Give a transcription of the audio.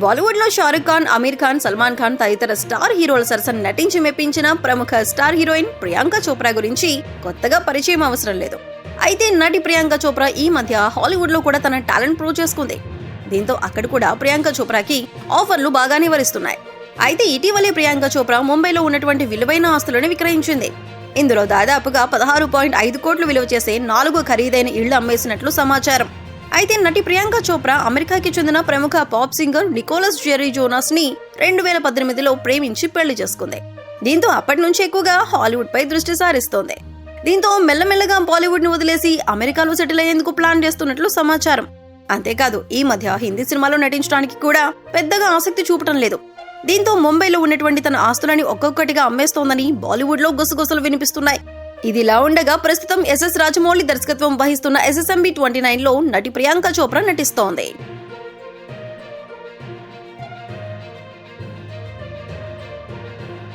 బాలీవుడ్లో షారుఖ్ ఖాన్ అమీర్ ఖాన్ సల్మాన్ ఖాన్ తదితర స్టార్ హీరోల సరసన నటించి మెప్పించిన ప్రముఖ స్టార్ హీరోయిన్ ప్రియాంక చోప్రా గురించి కొత్తగా పరిచయం అవసరం లేదు. అయితే నటి ప్రియాంక చోప్రా ఈ మధ్య హాలీవుడ్లో కూడా తన టాలెంట్ ప్రూవ్ చేసుకుంది. దీంతో అక్కడ కూడా ప్రియాంక చోప్రాకి ఆఫర్లు బాగానే వరిస్తున్నాయి. అయితే ఇటీవలే ప్రియాంక చోప్రా ముంబైలో ఉన్నటువంటి విలువైన ఆస్తులను విక్రయించింది. ఇందులో దాదాపుగా పదహారు పాయింట్ ఐదు కోట్లు విలువ చేసే నాలుగు ఖరీదైన ఇళ్ళు అమ్మేసినట్లు సమాచారం. అయితే నటి ప్రియాంక చోప్రా అమెరికాకి చెందిన ప్రముఖ పాప్ సింగర్ నికోలస్ జెర్రీ జోనాస్ని రెండు వేల పద్దెనిమిదిలో ప్రేమించి పెళ్ళి చేసుకుంది. దీంతో అప్పటి నుంచి ఎక్కువగా హాలీవుడ్ పై దృష్టి సారిస్తోంది. దీంతో మెల్లమెల్లగా బాలీవుడ్ను వదిలేసి అమెరికాలో సెటిల్ అయ్యేందుకు ప్లాన్ చేస్తున్నట్లు సమాచారం. అంతేకాదు ఈ మధ్య హిందీ సినిమాలో నటించడానికి కూడా పెద్దగా ఆసక్తి చూపటం లేదు. దీంతో ముంబైలో ఉన్నటువంటి తన ఆస్తులని ఒక్కొక్కటిగా అమ్మేస్తోందని బాలీవుడ్లో గుసగుసలు వినిపిస్తున్నాయి. ఇదిలా ఉండగా ప్రస్తుతం ఎస్ఎస్ రాజమౌళి దర్శకత్వం వహిస్తున్న ఎస్ఎస్ఎంబి ట్వంటీ నైన్లో నటి ప్రియాంక చోప్రా నటిస్తోంది.